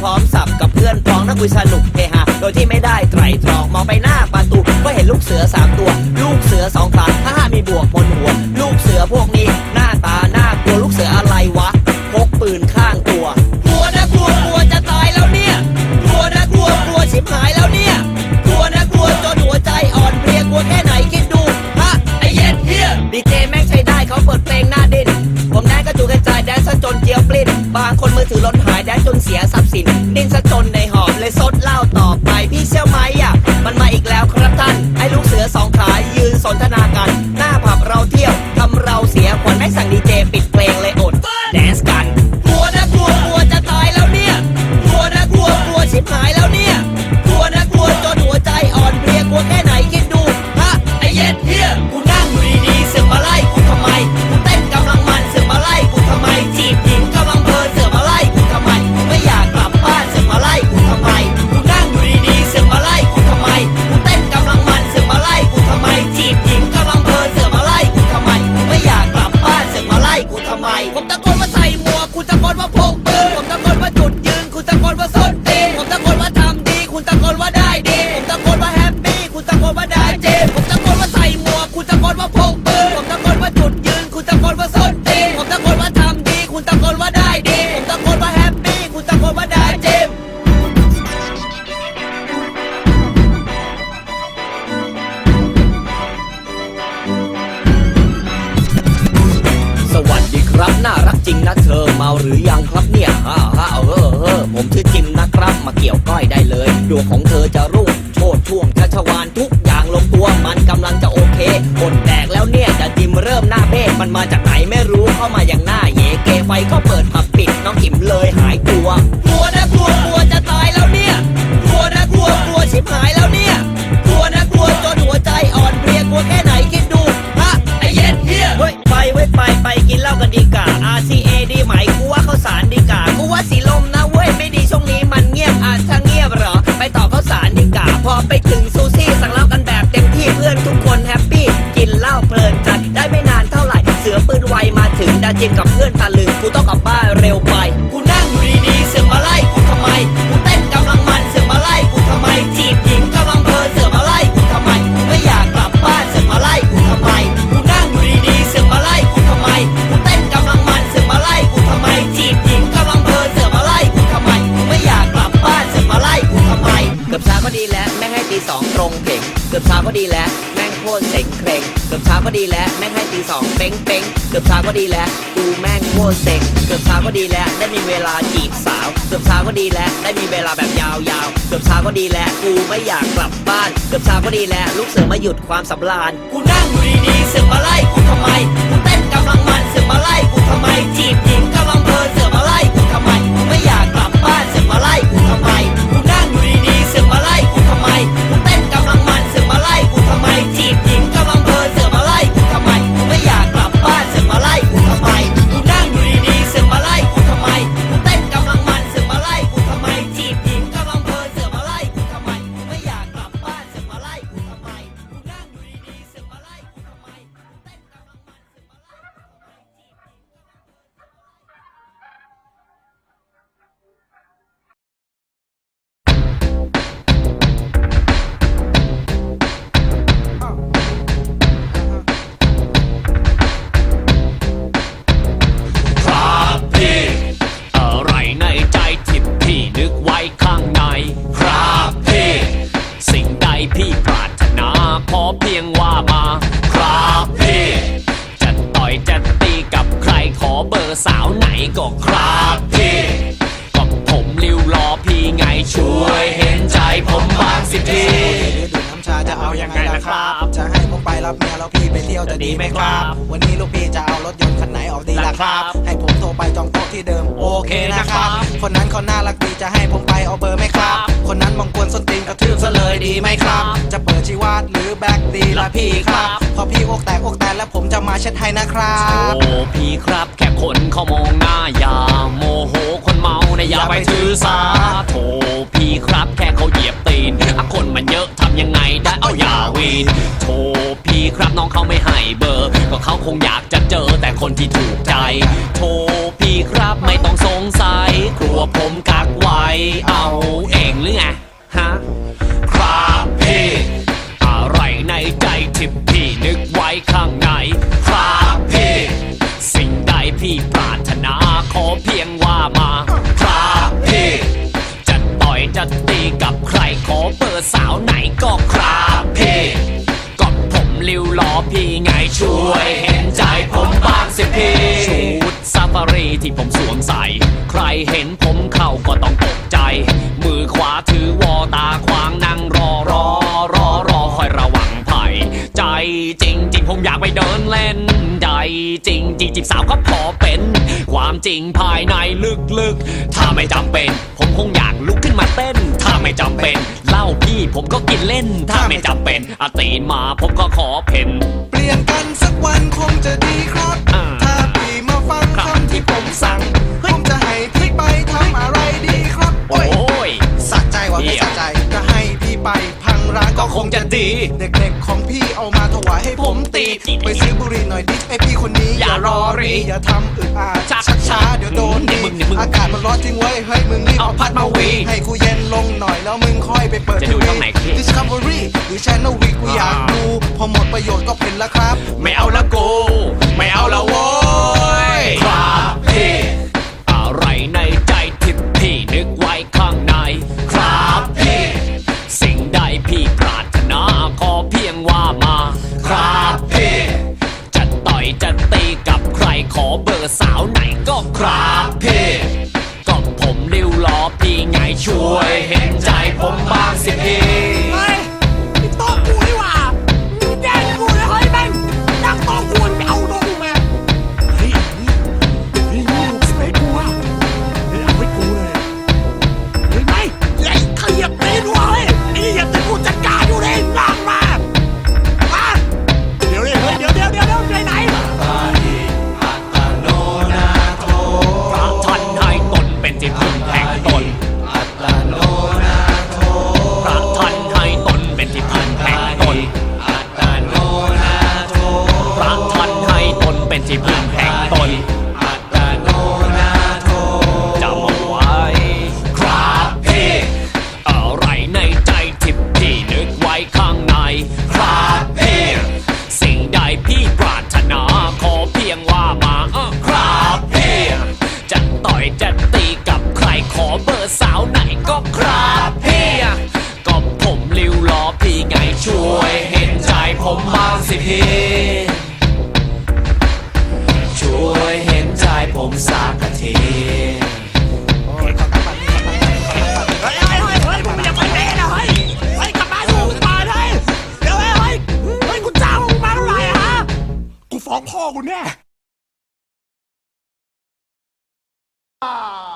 พร้อมสับกับเพื่อนพ้องนักคุยสนุกเฮฮาโดยที่ไม่ได้ไตรตรองมองไปหน้าประตูก็เห็นลูกเสือสามตัว ลูกเสือสองขาถ้ามีบวก ดิ้นซะจนในหอมเลยซดเหล้าต่อ ผมชื่อจิมนะครับ มาเกี่ยวก้อยได้เลยดวงของเธอจะรุ่งโชดช่วงจะชวานทุกอย่างลงตัวมันกำลังจะโอเคกดแตกแล้วเนี่ยจะจิมเริ่มหน้าเบ้มันมาจากไหนไม่รู้เข้ามาอย่างหน้าเยเกไฟก็เปิดเผ กินกับเพื่อนตาลึงกูต้องกลับบ้านเร็วไป แม่งโคตรเซ็งเคร่งเกือบเช้าก็ดีแล้วแม่งให้ตีสองเป้งเป้งเกือบเช้าก็ดีแล้วกูแม่งโคตรเซ็งเกือบเช้าก็ดีแล้วได้มีเวลาจีบสาว เกือบเช้าก็ดีแล้วได้มีเวลาแบบยาวยาวเกือบเช้าก็ดีแล้วกูไม่อยากกลับบ้าน เกือบเช้าก็ดีแล้วลูกเสือมาหยุดความสำราญกูนั่งรีดีเสือมา วยเห็นใจผมบางสิทีดื่มน้ำชาจะเอายังไงล่ะครับ จะให้ผมไปรับเมียแล้วพี่ไปเที่ยวจะดีไหมครับ วันนี้ลูกพี่จะเอารถยนต์คันไหนออกดีล่ะครับ ให้ผมโทรไปจองโต๊ะที่เดิมโอเคนะครับ คนนั้นเขาน่ารักดีจะให้ผมไปเอาเบอร์ไหมครับ คนนั้นมองกวนส้นตีนกระทืบซะเลยดีไหมครับ จะเปิดชีวาดหรือแบ็กดีล่ะพี่ครับ พอพี่อกแตกอกแตกแล้วผมจะมาเช็ดให้นะครับ โอ้พี่ครับแค่คนเขามองหน้าอย่าโมโหค นะอย่าไปถือสาโถพี่ครับแค่เขาเหยียบตีนคนมันเยอะทำยังไงได้เอาอย่าวีนโถพี่ครับน้องเขาไม่ให้เบอร์ ก็เขาคงอยากจะเจอแต่คนที่ถูกใจโถ ที่ผมสวมใส่ ใครเห็นผมเข้าก็ต้องตกใจ มือขวาถือวอตาขวางนั่งรอรอรอรอคอยระวังภัย ใจจริงจริงผมอยากไปเดินเล่น ใจจริงจริงจีบสาวก็พอเป็น ความจริงภายในลึกๆ ถ้าไม่จำเป็น ผมคงอยากลุกขึ้นมาเต้น ถ้าไม่จำเป็นเหล้าพี่ผมก็กินเล่น ถ้าไม่จำเป็นอาตีนมาผมก็ขอเพ่นเปลี่ยนกันสักวันคงจะดีครับ ที่ผมสั่งผมจะให้พี่ไปทำอะไรดีครับโอ้โอ้ยย สะใจว่ะเยี่ไม่ยมสะใจก็ให้พี่ไปพังร้านก็คงจะดี เด็กๆของพี่เอามาถวายให้ผมตีผมตีไปซื้อบุหรี่หน่อยดิไอพี่คนนี้อย่ารอรีอย่าทำอึดอัดชักชักช้าเดี๋ยวโดนนี่ดีมึงนี่มึงอากาศมันร้อนจริงเว้ยเฮ้ยมึงรีบเอาเอาพัพัดดมามาวีวีให้กูเย็นลงหน่อยแล้วมึงค่อยไปเปิดจะดูช่องไหนพี่ Discovery หรือ Channel V กูอยากดูพอหมดประโยชน์ก็เพ่นแล้วครับ ไม่เอาละกู เป็นที่พึ่งแห่งตนจำเอาไว้ครับพี่อะไรในใจที่พี่นึกไว้ข้างในครับพี่สิ่งใดพี่ปรารถนาขอเพียงว่ามาครับพี่จะต่อยจะตีกับใครขอเบอร์สาวไหนก็ครับพี่ก็ผมริ้วล้อพี่ไงช่วยเห็นใจผมบ้างสิพี่ กูฟ้